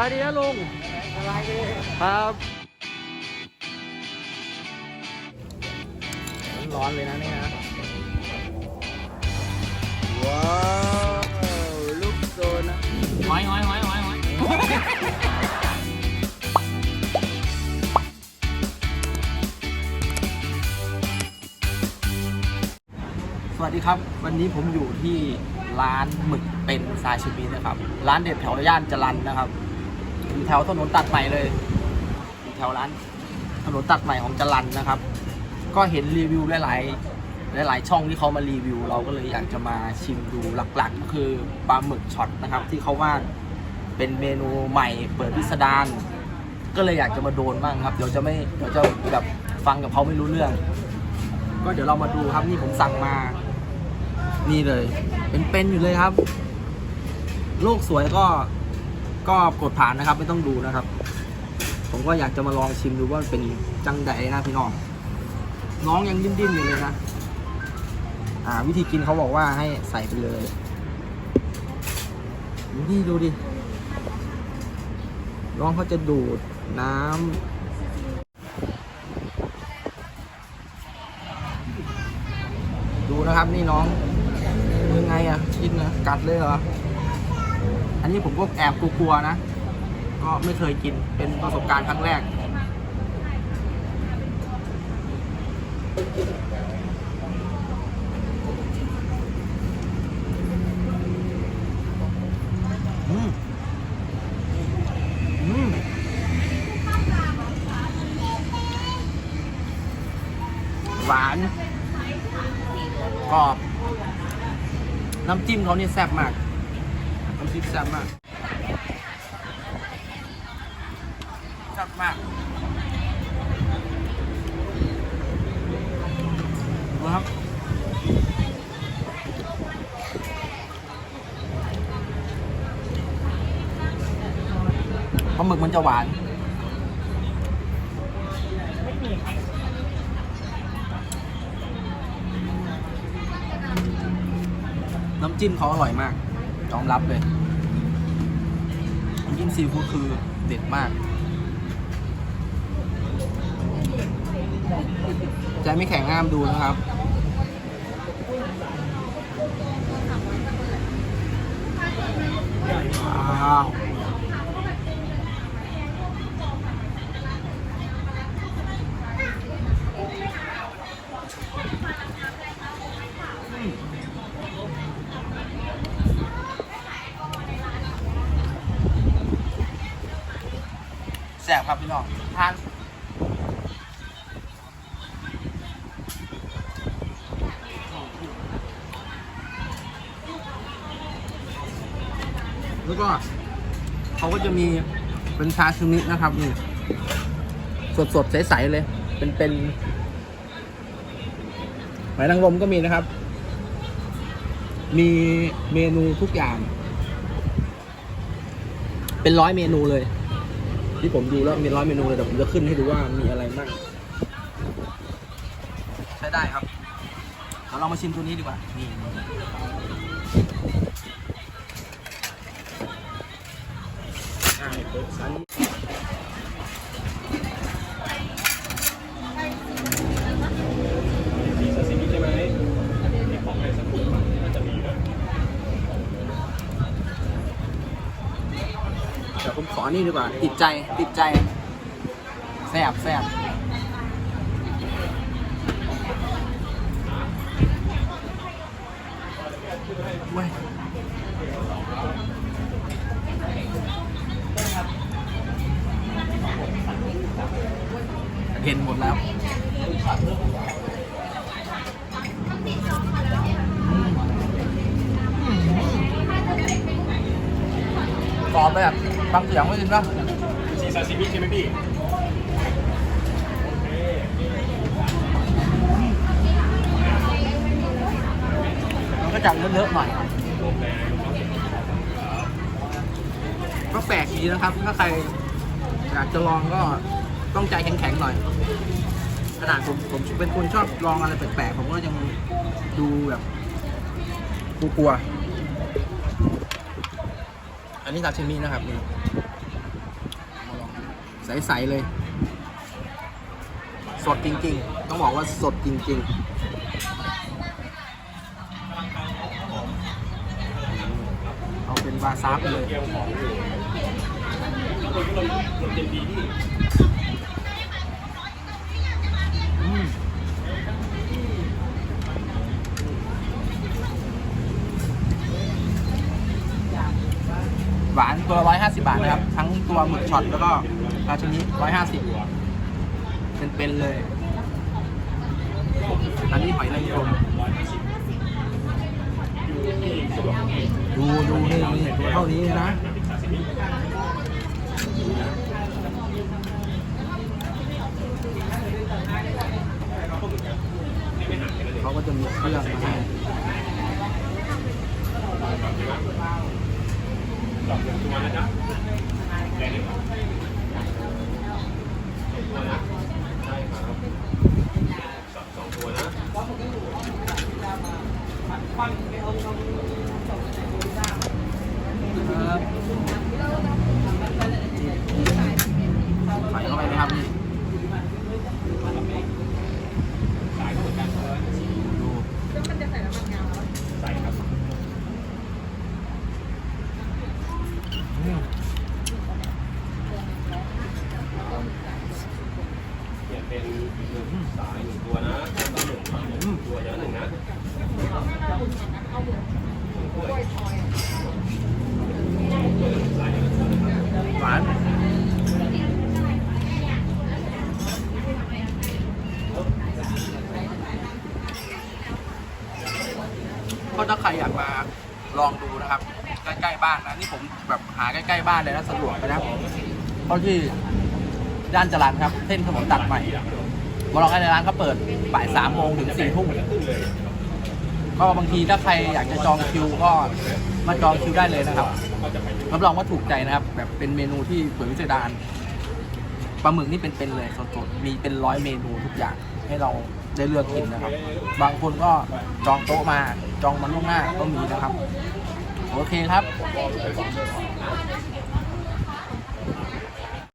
บายดีนะลุงสบายดีครับร้อนเลยนะเนี่นะว้าวลูกโซนนะหอยหอยหอยหอยหอยสวัสดีครับ วันนี้ผมอยู่ที่ร้านหมึกเป็นซาชิมินะครับ ร้านเด็ดแถวย่านจรันนะครับ อยู่แถวถนนตัดใหม่เลยอยู่แถวร้านถนนตัดใหม่ของจรันนะครับ ก็เห็นรีวิวหลายๆหลายๆช่องที่เขามารีวิว เราก็เลยอยากจะมาชิมดูหลักๆ ก็คือปลาหมึกช็อตนะครับ ที่เขาว่าเป็นเมนูใหม่เปิดพิสดารก็เลยอยากจะมาโดนบ้างครับเดี๋ยวจะไม่เดี๋ยวจะแบบฟังกับเขาไม่รู้เรื่อง ก็เดี๋ยวเรามาดูครับนี่ผมสั่งมา นี่เลย เป็นๆอยู่เลยครับ โลกสวยก็ ก็กดผ่านนะครับ ไม่ต้องดูนะครับ ผมก็อยากจะมาลองชิมดูว่าเป็นจังไดนะพี่น้อง น้องยังดิ้นๆอยู่เลยนะอ่า วิธีกินเขาบอกว่าให้ใส่ไปเลยดูดิดูดิน้องเขาจะดูดน้ำดูนะครับนี่น้องยังไงอะกินนะกัดเลยเหรอ อันนี้ผมก็แอบกลัวๆนะ ก็ไม่เคยกินเป็นประสบการณ์ครั้งแรก อืม อืม หวาน กรอบ น้ำจิ้มเขานี่แซ่บมากำจิ้มแซ่บมากแซ่บมากดูครับปลาหมึกมันจะหวานน้ำจิ้มเขาอร่อยมาก ยอมรับเลยยิ่งซีฟู้ดคือเด็ดมาก ใจไม่แข็งห้ามดูนะครับ ว้าว แซ่บครับพี่น้องทานแล้วก็เขาก็จะมีเป็นชาชูมินะครับนี่สดๆใสๆเลย เป็นเป็นหมายนางรมก็มีนะครับ มีเมนูทุกอย่าง เป็นร้อยเมนูเลย ที่ผมดูแล้วมีร้อยเมนูเลยแต่ผมจะขึ้นให้ดูว่ามีอะไรบ้างใช้ได้ครับเดี๋ยวเรามาชิมตัวนี้ดีกว่านี่อ่าอันนี้เดี๋ยว นี่ดีกว่า ติดใจ ติดใจ แซ่บแซ่บเว้ยเห็นหมดแล้วกรอบแบบ บางเสียงไม่ยินปะชีซาซิมิใช่ไหมพี่มันก็จะเลอะๆหน่อยก็แปลกดีนะครับ ถ้าใครอยากจะลองก็ต้องใจแข็งๆหน่อย ขนาดผมผมเป็นคนชอบลองอะไรแปลกๆ ผมก็ยังดูแบบกลัวๆ อันนี้ซาชิมินะครับนี่ใสๆเลย สดจริงๆ ต้องบอกว่าสดจริง ๆ เอาเป็นวาซาบเลย อืมหวานตัว 150 บาทนะครับ ทั้ง ตัวหมึกช็อตแล้วก็ราชินิ150เป็นๆเลยอันนี้หอยนางรมดูดูนี่นี่ตัวเท่านี้นะเขาก็จะมีเครื่องมาให้ ครับใส่เข้าไปเลยครับนี่ดู อืม เป็นหนึ่งสายหนึ่งตัวนะแล้วหนึ่งหนึ่งตัวอย่างละหนึ่งนะหวานก็ถ้าใครอยากมาลองดูนะครับ ใกล้ๆบ้านนะนี่ผมแบบหาใกล้ๆบ้านเลยนะสะดวกเลยนะเพราะที่ ย่านจรัญครับ เส้นถนนตัดใหม่มาลองให้ในร้านเขาเปิดบ่ายสามโมงถึงสี่ทุ่มก็บางทีถ้าใครอยากจะจองคิวก็มาจองคิวได้เลยนะครับรับรองว่าถูกใจนะครับ แบบเป็นเมนูที่สวยวิเศษดารปลาหมึกนี่เป็นๆเลยสดๆมีเป็นร้อยเมนูทุกอย่างให้เราได้เลือกกินนะครับ บางคนก็จองโต๊ะมาจองมาล่วงหน้าก็มีนะครับ โอเคครับ